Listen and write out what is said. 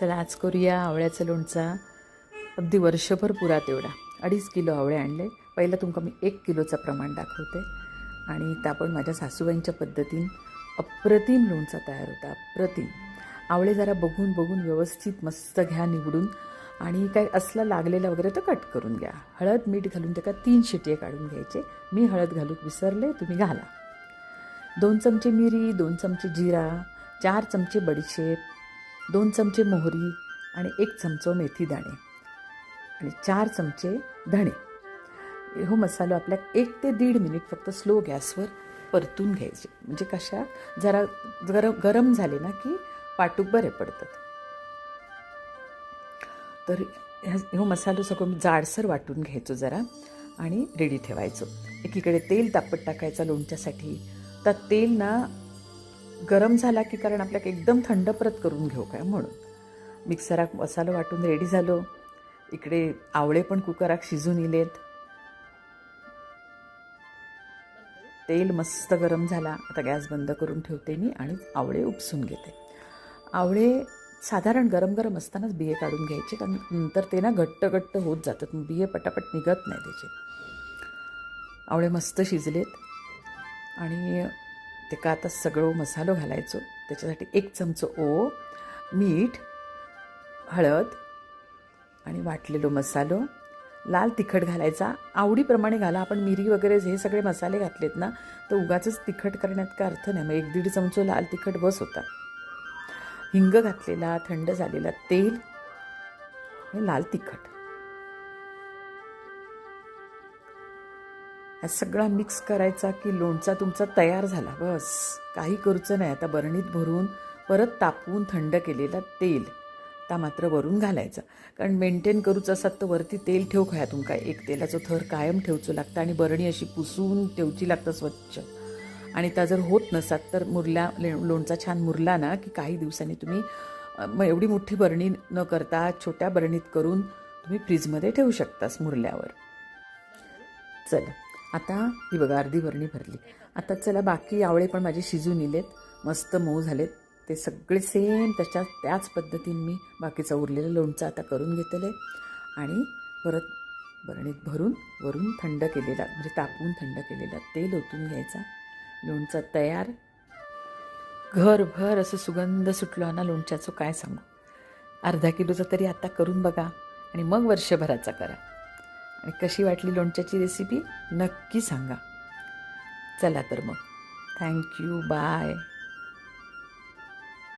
चला आज करूया आवळ्याचं लोणचा. अगदी वर्षभर पुरा तेवढा अडीच किलो आवळे आणले. पहिलं तुमका मी एक किलोचं प्रमाण दाखवते. आणि त्या पण माझ्या सासूबाईंच्या पद्धतीन अप्रतिम लोणचा तयार होता. अप्रतिम. आवळे जरा बघून बघून व्यवस्थित मस्त घ्या निवडून. आणि काय असला लागलेला वगैरे तर कट करून घ्या. हळद मीठ घालून त्याला तीन शिटिये काढून घ्यायचे. मी हळद घालून विसरले तुम्ही घाला. दोन चमचे मिरी दोन चमचे जिरा चार चमचे बडीशेप दोन चमचे मोहरी आणि एक चमचो मेथी दाणे आणि चार चमचे धणे. हो मसालो आपल्या एक ते दीड मिनिट फक्त स्लो गॅसवर परतून घ्यायचे. म्हणजे कशा? जरा गरम गरम झाले ना की पाटूक बरे पडतात. तर ह्या हो मसालो सगळं जाडसर वाटून घ्यायचो जरा आणि रेडी ठेवायचो. एकीकडे तेल तापत टाकायचं लोणच्यासाठी. तर तेल ना गरम झाला की कारण आपल्याला एकदम थंड परत करून घेऊ काय म्हणून? मिक्सरात मसाला वाटून रेडी झालो. इकडे आवळे पण कुकरात शिजून इलेत. तेल मस्त गरम झाला. आता गॅस बंद करून ठेवते मी आणि आवळे उपसून घेते. आवळे साधारण गरम गरम असतानाच बिये काढून घ्यायचे. कारण नंतर ते ना घट्ट घट्ट होत जातात. बिये पटापट निघत नाही त्याचे. आवळे मस्त शिजलेत. आणि ते का आता सगळं मसालो घालायचो? त्याच्यासाठी एक चमचं ओ मीठ हळद आणि वाटलेलो मसालो. लाल तिखट घालायचा. आवडीप्रमाणे घाला. आपण मिरी वगैरे हे सगळे मसाले घातलेत ना तर उगाचंच तिखट करण्यात काय अर्थ नाही. मग एक दीड चमचो लाल तिखट बस होता. हिंग घातलेला थंड झालेला तेल आणि लाल तिखट. हा सगळा मिक्स करायचा की लोणचा तुमचा तयार झाला. बस. काही करूचं नाही. आता बरणीत भरून परत तापवून थंड केलेला तेल. ता मात्र वरून घालायचा. कारण मेंटेन करूच असतात तर वरती तेल ठेव खाया तुमका एक तेलाचं थर कायम ठेवचं लागतं आणि बरणी अशी पुसून ठेवची लागतं स्वच्छ. आणि त्या जर होत नसात तर मुरल्या ले लोणचा छान मुरला ना की काही दिवसांनी तुम्ही मग एवढी मोठी बरणी न करता छोट्या बरणीत करून तुम्ही फ्रीजमध्ये ठेवू शकतास मुरल्यावर. चला. आता ही बघा अर्धी बरणी भरली. आता चला बाकी आवळे पण माझे शिजून इलेत मस्त मऊ झालेत. ते सगळे सेम तशा त्याच पद्धतीने मी बाकीचं उरलेलं लोणचं आता करून घेतलं आणि परत बरणीत भरून वरून थंड केलेला म्हणजे तापवून थंड केलेला तेल ओतून घ्यायचा. लोणचा तयार. घरभर असं सुगंध सुटलो ना लोणच्याचं काय सांगू. अर्धा किलोचा तरी आता करून बघा आणि मग वर्षभराचा करा. आणि कशी वाटली लोणच्याची रेसिपी नक्की सांगा. चला तर मग. Thank you bye